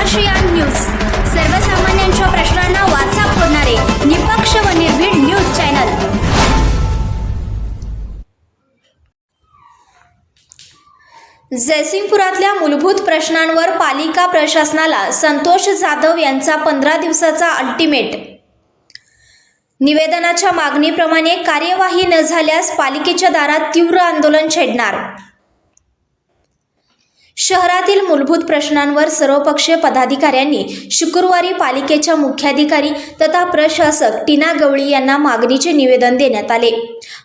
संघर्षयान news. सर्वसामान्यांच्या प्रश्नांना वाचा फोडणारे निपक्ष व निर्भीड न्यूज चॅनल. जयसिंगपुरातल्या मूलभूत प्रश्नांवर पालिका प्रशासनाला संतोष जाधव यांचा पंधरा दिवसाचा अल्टिमेट निवेदनाच्या मागणीप्रमाणे कार्यवाही न झाल्यास पालिकेच्या दारात तीव्र आंदोलन छेडणार. शहरातील मूलभूत प्रश्नांवर सर्वपक्षीय पदाधिकाऱ्यांनी शुक्रवारी पालिकेच्या मुख्याधिकारी तथा प्रशासक टीना गवळी यांना मागणीचे निवेदन देण्यात आले.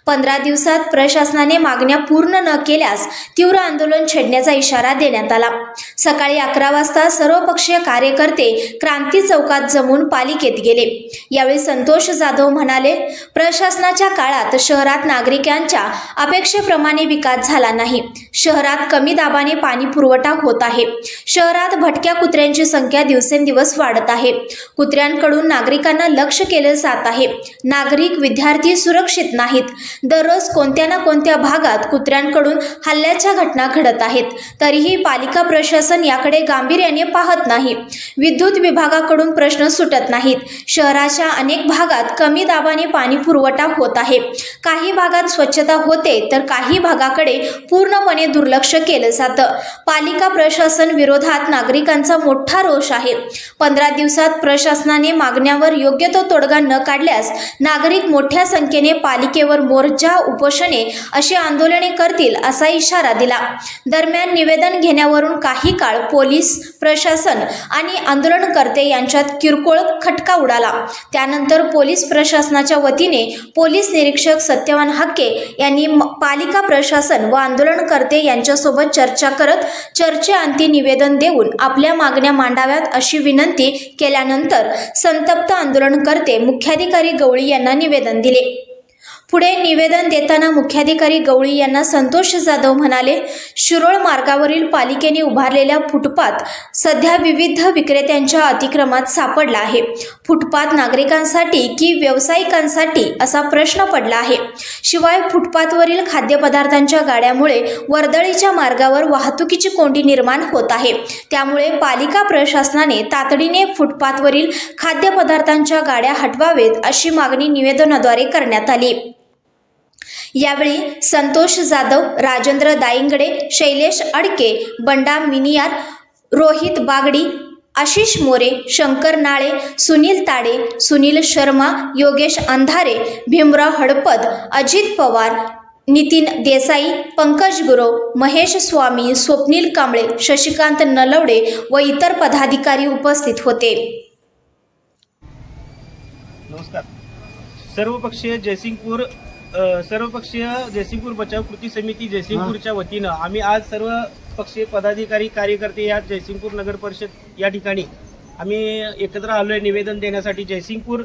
पंधरा दिवसात प्रशासनाने मागण्या पूर्ण न केल्यास तीव्र आंदोलन छेडण्याचा इशारा देण्यात आला. सकाळी अकरा वाजता सर्वपक्षीय कार्यकर्ते क्रांती चौकात जमून पालिकेत गेले. यावेळी संतोष जाधव म्हणाले प्रशासनाच्या काळात शहरात नागरिकांच्या अपेक्षेप्रमाणे विकास झाला नाही. शहरात कमी दाबाने पाणी पुरवठा होत आहे. शहरात भटक्या कुत्र्यांची संख्या दिवसेंदिवस वाढत आहे. कुत्र्यांकडून नागरिकांना लक्ष केले जात आहे. नागरिक विद्यार्थी सुरक्षित नाहीत. दररोज कोणत्या ना कोणत्या भागात कुत्र्यांकडून हल्ल्याच्या घटना घडत आहेत. तरीही पालिका प्रशासन याकडे गांभीर्याने पाहत नाही. विद्युत विभागाकडून प्रश्न सुटत नाहीत. शहराच्या अनेक भागात कमी दाबाने पाणी पुरवठा होत आहे. काही भागात स्वच्छता होते तर काही भागाकडे पूर्णपणे दुर्लक्ष केलं जातं. पालिका प्रशासन विरोधात नागरिकांचा मोठा रोष आहे. पंधरा दिवसात प्रशासनाने मागण्यावर योग्य तो तोडगा न काढल्यास नागरिक मोठ्या संख्येने पालिकेवर मोर्चा उपोषणे अशी आंदोलने करतील असा इशारा दिला. दरम्यान निवेदन घेण्यावरून काही काळ पोलीस प्रशासन आणि आंदोलनकर्ते यांच्यात किरकोळ खटका उडाला. त्यानंतर पोलीस प्रशासनाच्या वतीने पोलीस निरीक्षक सत्यवान हक्के यांनी पालिका प्रशासन व आंदोलनकर्ते यांच्यासोबत चर्चा करत चर्चेअंती निवेदन देऊन आपल्या मागण्या मांडाव्यात अशी विनंती केल्यानंतर संतप्त आंदोलनकर्ते मुख्याधिकारी गवळी यांना निवेदन दिले. पुढे निवेदन देताना मुख्याधिकारी गवळी यांना संतोष जाधव म्हणाले शिरोळ मार्गावरील पालिकेने उभारलेल्या फुटपाथ सध्या विविध विक्रेत्यांच्या अतिक्रमात सापडला आहे. फुटपाथ नागरिकांसाठी की व्यावसायिकांसाठी? असा प्रश्न पडला आहे. शिवाय फुटपाथवरील खाद्यपदार्थांच्या गाड्यामुळे वर्दळीच्या मार्गावर वाहतुकीची कोंडी निर्माण होत आहे. त्यामुळे पालिका प्रशासनाने तातडीने फुटपाथवरील खाद्यपदार्थांच्या गाड्या हटवावेत अशी मागणी निवेदनाद्वारे करण्यात आली. यावेळी संतोष जाधव राजेंद्र दाईंगडे शैलेश अडके बंडा मिनियार रोहित बागडी आशिष मोरे शंकर नाळे सुनील ताडे सुनील शर्मा योगेश अंधारे भीमराव हडपद अजित पवार नितीन देसाई पंकज गुरव महेश स्वामी स्वप्नील कांबळे शशिकांत नलवडे व इतर पदाधिकारी उपस्थित होते. नमस्कार. सर्वपक्षीय जयसिंगपूर सर्वपक्षीय जयसिंगपूर बचाव कृती समिती जयसिंगपूरच्या वतीनं आम्ही आज सर्व पक्षीय पदाधिकारी कार्यकर्ते या जयसिंगपूर नगर परिषद या ठिकाणी आम्ही एकत्र आलोय निवेदन देण्यासाठी. जयसिंगपूर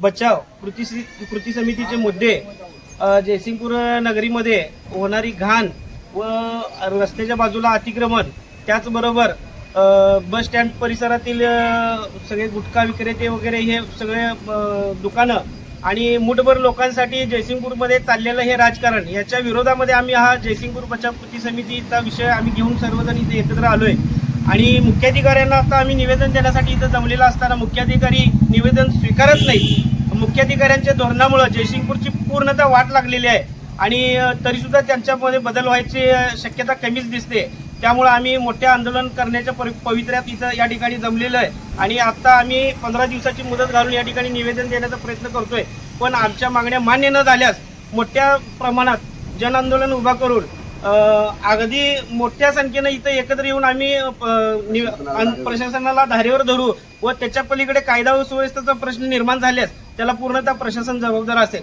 बचाव कृती कृती समितीचे मुद्दे जयसिंगपूर नगरीमध्ये होणारी घाण व रस्त्याच्या बाजूला अतिक्रमण त्याचबरोबर बस स्टँड परिसरातील सगळे गुटखा विक्रेते वगैरे हे सगळे दुकानं आणि मुठभर लोकांसाठी जयसिंगपूरमध्ये चाललेलं हे राजकारण याच्या विरोधामध्ये आम्ही हा जयसिंगपूर बचाव कृती समितीचा विषय आम्ही घेऊन सर्वजण इथे एकत्र आलोय. आणि मुख्याधिकाऱ्यांना आता आम्ही निवेदन देण्यासाठी इथं जमलेलं असताना मुख्याधिकारी निवेदन स्वीकारत नाही मुख्याधिकाऱ्यांच्या धोरणामुळं जयसिंगपूरची पूर्णतः वाट लागलेली आहे. आणि तरीसुद्धा त्यांच्यामध्ये बदल व्हायची शक्यता कमीच दिसते. त्यामुळे आम्ही मोठे आंदोलन करण्याच्या परि- पवित्र्यात इथं या ठिकाणी जमलेलं आहे. आणि आत्ता आम्ही पंधरा दिवसाची मुदत घालून या ठिकाणी निवेदन देण्याचा प्रयत्न करतोय. पण आमच्या मागण्या मान्य न झाल्यास मोठ्या प्रमाणात जन आंदोलन उभा करून अगदी मोठ्या संख्येनं इथं एकत्र येऊन आम्ही नि- अन- प्रशासनाला धारेवर धरू व त्याच्या पलीकडे कायदा व सुव्यवस्थेचा प्रश्न निर्माण झाल्यास त्याला पूर्णतः प्रशासन जबाबदार असेल.